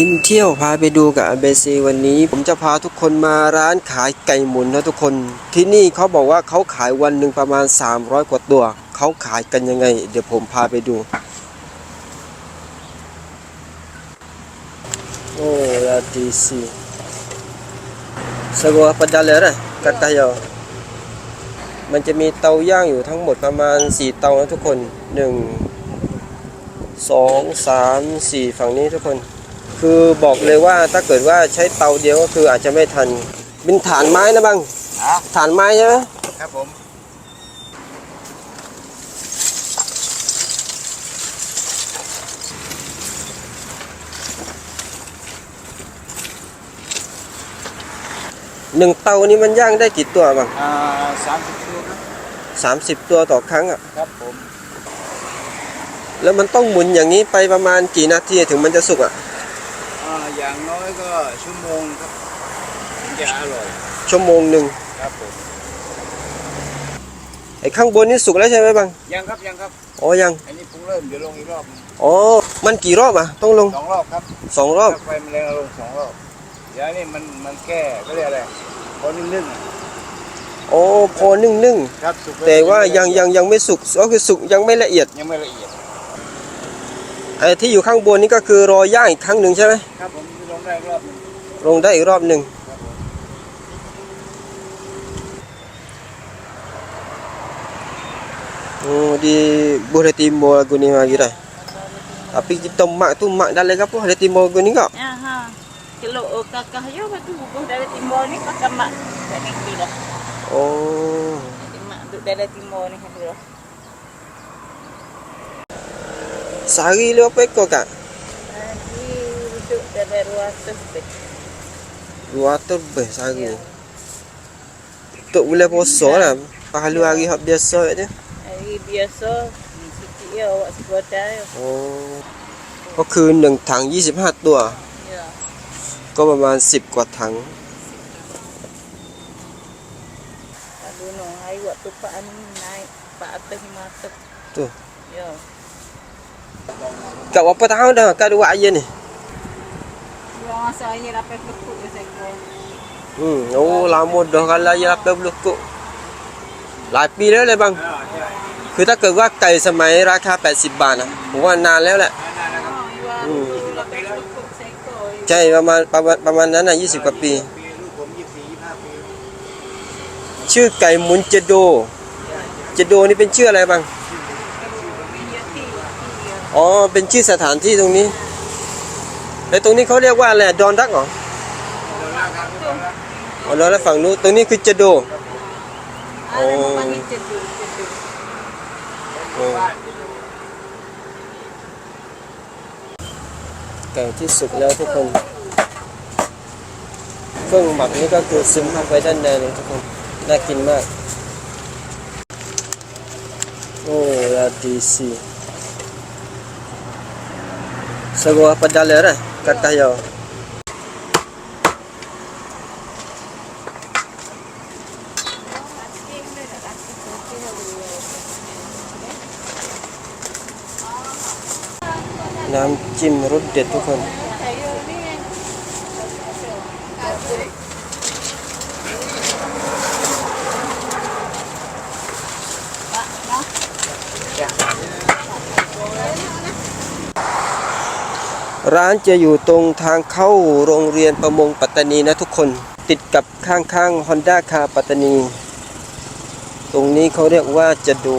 กินเที่ยวพาไปดูกับอเบซีวันนี้ ผมจะพาทุกคนมาร้านขายไก่หมุนนะทุกคน ที่นี่เขาบอกว่าเขาขายวันหนึ่งประมาณ 300 กว่าตัว เขาขายกันยังไง เดี๋ยวผมพาไปดู โอ้ลาดีซีสกัวปัจจัยเลยนะกัตตายอมันจะมีเตาย่างอยู่ทั้งหมดประมาณ 4 เตานะทุกคน 1 2 3 4 ฝั่งนี้ทุกคน คือบอกเลยว่าถ้าเกิดว่าใช้เตาเดียวก็คืออาจจะไม่ทันเป็นฐานไม้นะบังอะฐานไม้ใช่ไหมครับผมหนึ่งเตานี้มันย่างได้กี่ตัวบังอ่าสามสิบตัวครับสามสิบตัวต่อครั้งอะ ครับผม แล้วมันต้องหมุนอย่างนี้ไปประมาณกี่นาทีถึงมันจะสุกอะ อ่าอย่างน้อยก็ชั่วโมงครับถึงจะอร่อยชั่วโมงหนึ่งครับผมไอ้ข้างบนนี่สุกแล้วใช่ไหมบังยังครับยังครับอ๋อยังอันนี้เพิ่งเริ่มเดี๋ยวลงอีกรอบหนึ่งอ๋อมันกี่รอบอะต้องลงสองรอบครับสองรอบถ้าไฟมันแรงเราลงสองรอบเดี๋ยวนี่มันมันแก้ก็เรียกอะไรพอนึ่งๆอะโอ้พอนึ่งนึ่งครับสุกๆแต่ว่ายังยังยังไม่สุกก็คือสุกยังไม่ละเอียดยังไม่ละเอียดไอ้ที่อยู่ข้างบนนี่ก็คือรอย่างอีกครั้งหนึ่งใช่ไหมครับผม ลงได้อีกรอบหนึง ลงได้อีกรอบหนึ่ง ครับผม Oh, di Boleh Timur aku ni lagi dah. Tapi kita mak tu mak dalam apa ada Timur aku ni kak? Ya, ha. Kalau oh, kakak ya batu bubuh dari timur ni kakak mak kat negeri dah. Oh. Jadi mak duduk dari timur ni dulu. Sehari lu apa ekor kak? Lagi duduk dari ruatus tu. 200 lebih sehari. Untuk bulan puasa lah. Pahala hari hak biasa je. Hari biasa ni sikit ya awak sekuatar ya. โอ้ก็คือหนึ่งถัง 25 ตัว Ya. ก็ประมาณ 10 กว่าถัง Lalu no hari waktu pak ni naik pak atas lima atas. Tu. Ya. Kak berapa tahun dah kak dua ayah ni? Dua masa ini dapat kekut je saya kau. Hmm, oh lama dah kalau ayah 80 kuk. หลายปีแล้วเลยบัง คือถ้าเกิดว่าไก่สมัยราคา 80 บาทนะผมว่านานแล้วแหละนั่นนะครับ Oh, iwa dapat kekut saya kau. ใช่ประมาณประมาณประมาณนั้นนะ20 กว่าปีปีลูกผมยี่สิบยี่สิบห้าปี ชื่อไก่หมุนเจโด เจโดนี่เป็นชื่ออะไรบ้างอ๋อ เป็นชื่อสถานที่ตรงนี้ แล้วตรงนี้เขาเรียกว่าอะไรดอนรักเหรออ๋อดอนรักฝั่งนู้นตรงนี้คือเจโด Ada oh. panggil cedu, cedu. โอ้ไก่ที่สุกแล้วทุกคน เครื่องหมักนี่ก็คือซึมเข้าไปด้านในเลยทุกคน น่ากินมาก โอ้ลาดีซีสกัว ปัจจัยเลยนะกัตตายอน้ำจิ้มรสเด็ดทุกคน ร้านจะอยู่ตรงทางเข้าโรงเรียนประมงปัตตานีนะทุกคนติดกับข้างๆ Honda คาปัตตานี ตรงนี้เขาเรียกว่าจะดู